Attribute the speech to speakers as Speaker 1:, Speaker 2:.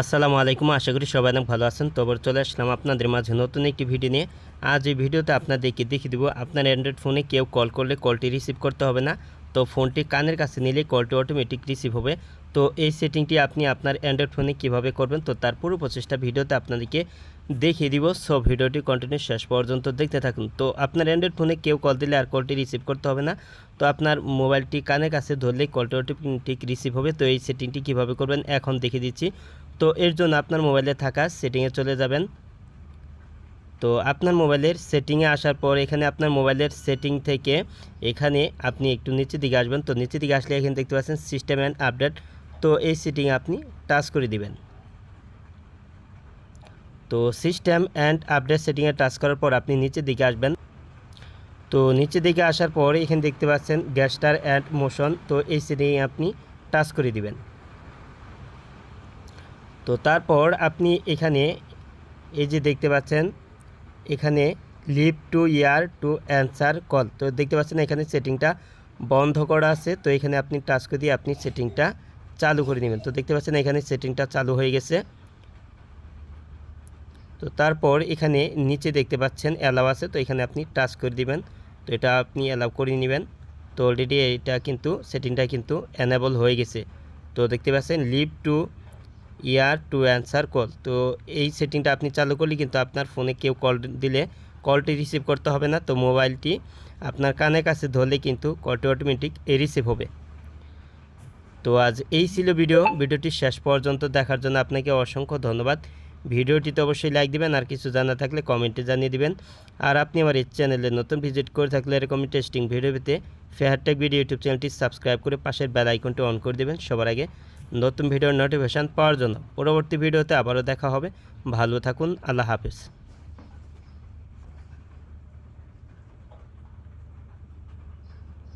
Speaker 1: আসসালামু আলাইকুম, আশা করি সবাই অনেক ভালো আছেন। তবে চলে আসলাম আপনাদের মাঝে নতুন একটি ভিডিও নিয়ে। আজ এই ভিডিওতে আপনাদেরকে দেখিয়ে দেবো, আপনার অ্যান্ড্রয়েড ফোনে কেউ কল করলে কলটি রিসিভ করতে হবে না। তো ফোনটি কানের কাছে নিলে কলটি অটোমেটিক রিসিভ হবে। তো এই সেটিংটি আপনি আপনার অ্যান্ড্রয়েড ফোনে কীভাবে করবেন, তো তার পুরো প্রচেষ্টা ভিডিওতে আপনাদেরকে দেখিয়ে দিব। সব ভিডিওটি কন্টিনিউ শেষ পর্যন্ত দেখতে থাকুন। তো আপনার অ্যান্ড্রয়েড ফোনে কেউ কল দিলে আর কলটি রিসিভ করতে হবে না। তো আপনার মোবাইলটি কানের কাছে ধরলেই কলটি অটোমেটিক রিসিভ হবে। তো এই সেটিংটি কীভাবে করবেন, এখন দেখিয়ে দিচ্ছি। তো এর জন্য আপনার মোবাইলে থাকা সেটিংয়ে চলে যাবেন। তো আপনার মোবাইলের সেটিংয়ে আসার পর এখানে আপনার মোবাইলের সেটিং থেকে এখানে আপনি একটু নিচের দিকে আসবেন। তো নিচের দিকে আসলে এখানে দেখতে পাচ্ছেন সিস্টেম অ্যান্ড আপডেট। তো এই সেটিংয়ে আপনি টাচ করে দিবেন। তো সিস্টেম অ্যান্ড আপডেট সেটিংয়ে টাচ করার পর আপনি নিচের দিকে আসবেন। তো নিচের দিকে আসার পর এখানে দেখতে পাচ্ছেন গ্যাস্টার অ্যান্ড মোশন। তো এই সেটিংয়ে আপনি টাচ করে দিবেন। তো তারপর আপনি এখানে এই যে দেখতে পাচ্ছেন, এখানে leave to ear to answer call. তো দেখতে পাচ্ছেন এখানে সেটিংটা বন্ধ করা আছে। তো এখানে আপনি টাচ করে দিয়ে আপনি সেটিংটা চালু করে নেবেন। তো দেখতে পাচ্ছেন এখানে সেটিংটা চালু হয়ে গেছে। তো তারপর এখানে নিচে দেখতে পাচ্ছেন অ্যালাউ আছে। তো এখানে আপনি টাচ করে দিবেন। তো এটা আপনি অ্যালাউ করে নেবেন। তো অলরেডি এটা কিন্তু, সেটিংটা কিন্তু অ্যানেবল হয়ে গেছে। তো দেখতে পাচ্ছেন leave to ear to answer call. তো এই সেটিংটা আপনি চালু করলে কিন্তু আপনার ফোনে কেউ কল দিলে কলটি রিসিভ করতে হবে না। তো মোবাইলটি আপনার কানের কাছে ধরলে কিন্তু কলটি অটোমেটিক এ রিসিভ হবে। তো আজ এই ছিল ভিডিও। ভিডিওটি শেষ পর্যন্ত দেখার জন্য আপনাকে অসংখ্য ধন্যবাদ। ভিডিওটিতে অবশ্যই লাইক দিবেন আর কিছু জানা থাকলে কমেন্টে জানিয়ে দিবেন। আর আপনি আমার এই চ্যানেলে নতুন ভিজিট করে থাকলে এরকম টেস্টিং ভিডিও পেতে ফেয়ারটেক ভিডিও ইউটিউব চ্যানেলটি সাবস্ক্রাইব করে পাশের বেল আইকনটি অন করে দেবেন। সবার আগে নতুন ভিডিওর নোটিফিকেশান পাওয়ার জন্য পরবর্তী ভিডিওতে আবারও দেখা হবে। ভালো থাকুন আল্লাহ হাফিজ।